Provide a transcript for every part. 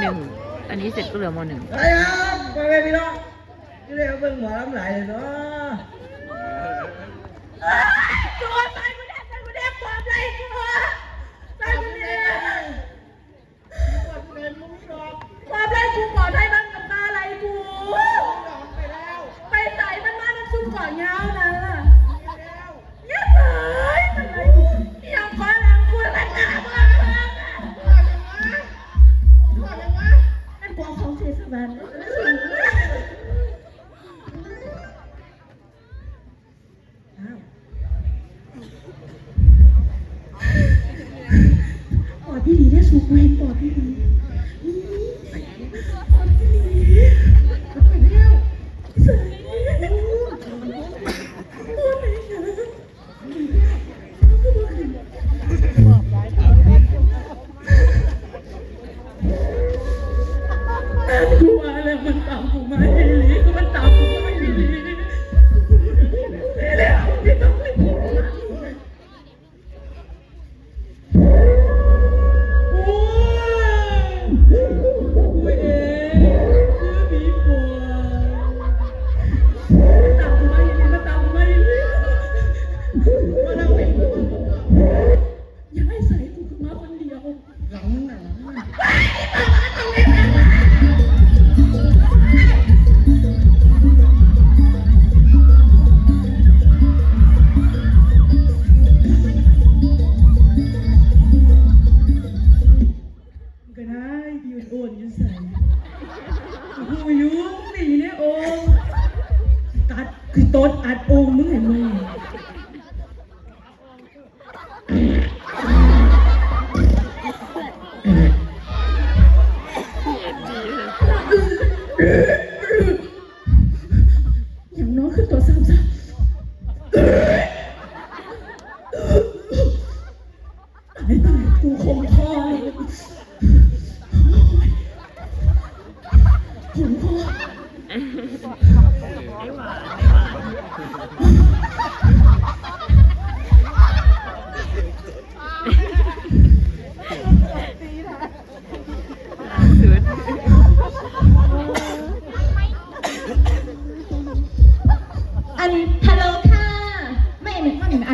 หนึ่งอันนี้เสร็จก็เหลือมอหนึ่งไปครับไปไปพี่น้องที่เรียกเบิ่งหมอลำไหลเลยเนาะตัวไปไม่ได้ไปไม่ได้ความไรกูเหรอไปไม่ได้ความไรกูบอกได้ไหม আপনার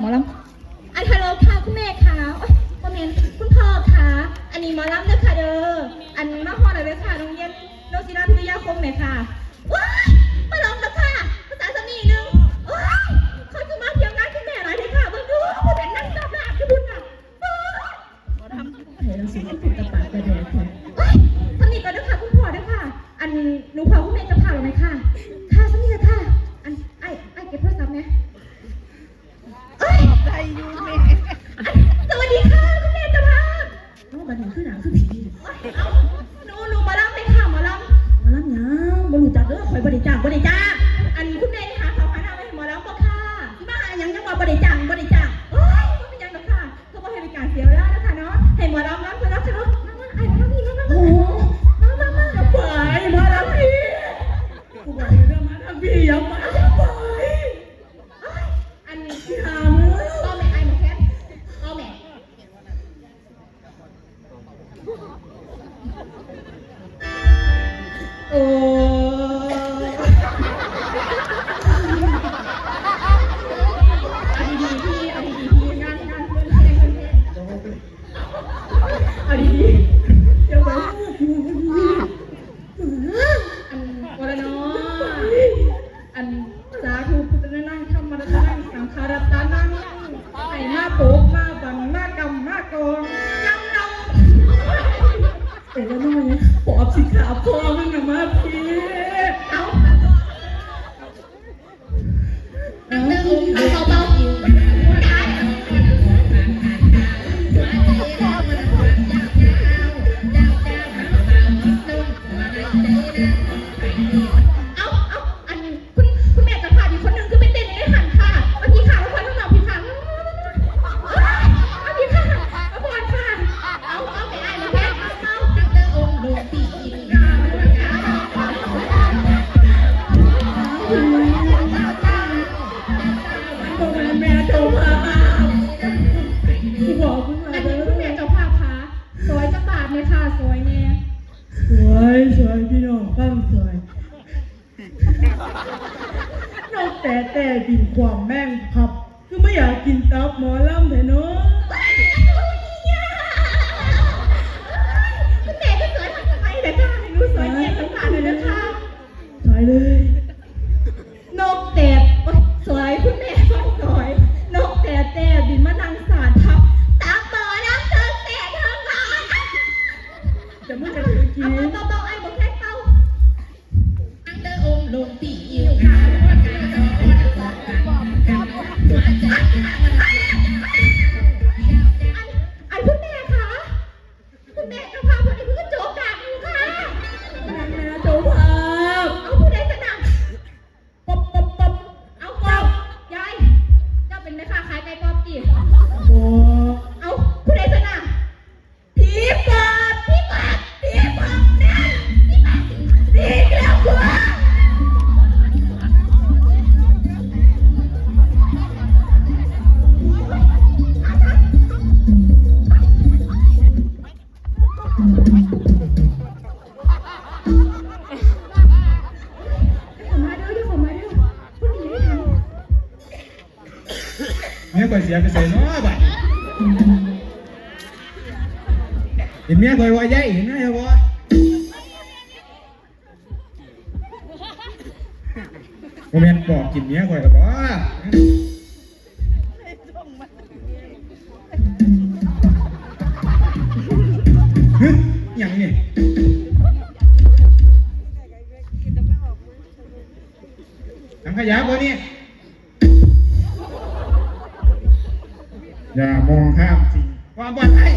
หมอลำอันฮัลโหลค่ะคุณแม่ค่ะโอ้ยแม่คุณพ่อค่ะ อันนี้หมอลำเด้อค่ะเด้อ อันมาฮอดเลยค่ะโรงเรียนโนซิราพิทยาคมเนี่ยค่ะว้าย เออนดีที่เอาดีๆพี่งานงานเพื่อนเพื่อนเพื่อนเพื่อนเอาดีๆเดี๋ยวก่อนอันวรนออันสาธุพุทธนั่งธรรมรัตนั่งสังฆรัตนั่งไอ้หน้าโป๊กมาบังมากรรมมากงกำดง แต่ละน้อ อบสีขาวพ่อมึงนะมาพี่ ให้ก่อยเสียก็เสียน้อยบัดเห็นเมียก่อยว่ายหญ่เห็นไหมครับวะโมเมนต์บอกกินเมียก่อยกับ อย่ามองข้ามสิความปลอดภัย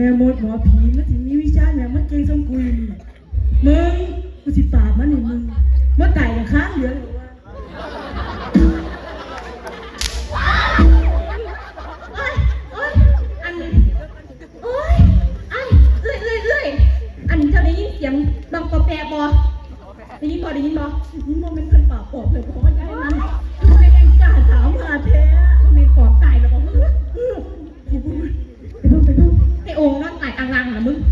แม่มดหมอผีมันสิมีวิชาเนี่ยมันเก่งสมกุยนมึงมันสิปราบมันนี่มึงมันไก่ năng là mừng.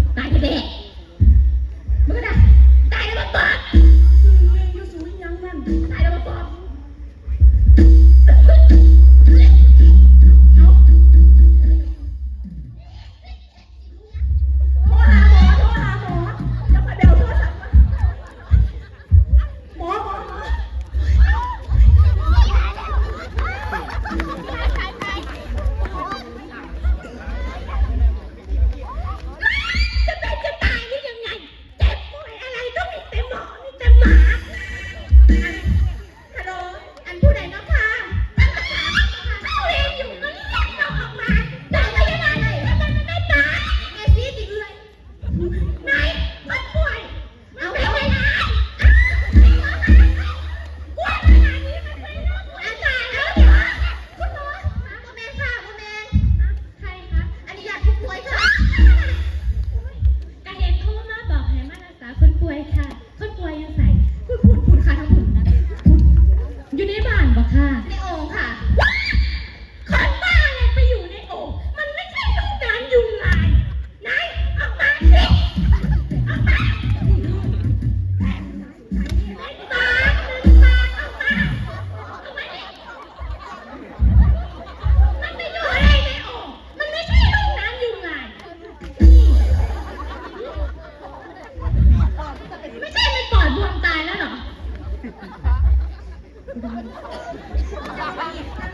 ไม่ใช่มันปอยบวมตายแล้วเหรอ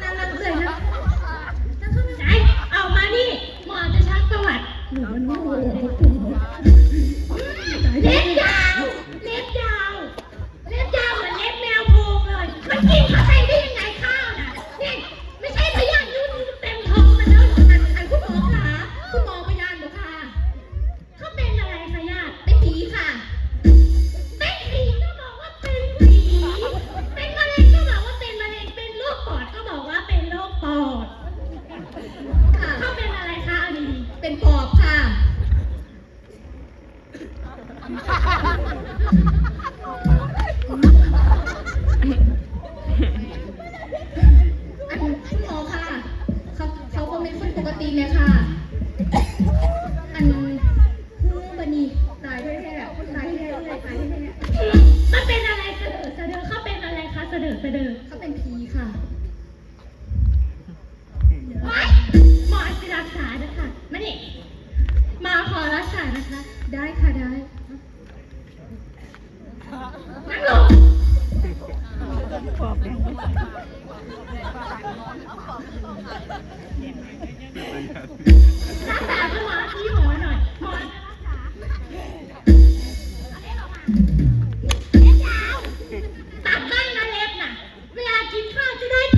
นั่นนั่นเลยนะนั่นเขาไหนเอามานี่หมอจะชักประวัติหนูมัน เดิดกรเดิดเขาเป็นผีค่ะม่หมอจะรักษานะคะมานี่มาขอรักษานะคะ ได้ค่ะ Hey,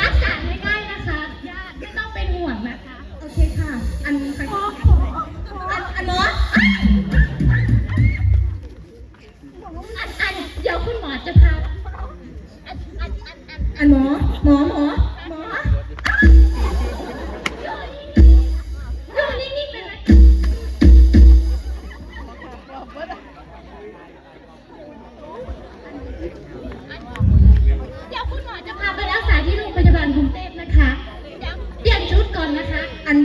รักษาไม่ได้นะคะญาติไม่ต้องเป็นห่วงนะคะ โอเคค่ะ อันไปอันอันโน้ต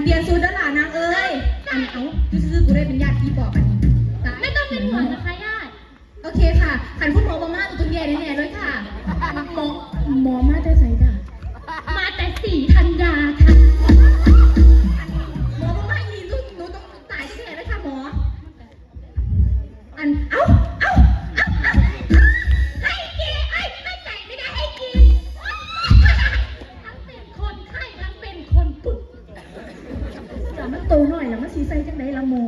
เบียนซูดแล้วล่ะนางเอ้ยอันเอาซื้อกูได้เป็นญาติพี่บอกกัน โตหน่อยแล้วมันสีใสจังไดละหมอ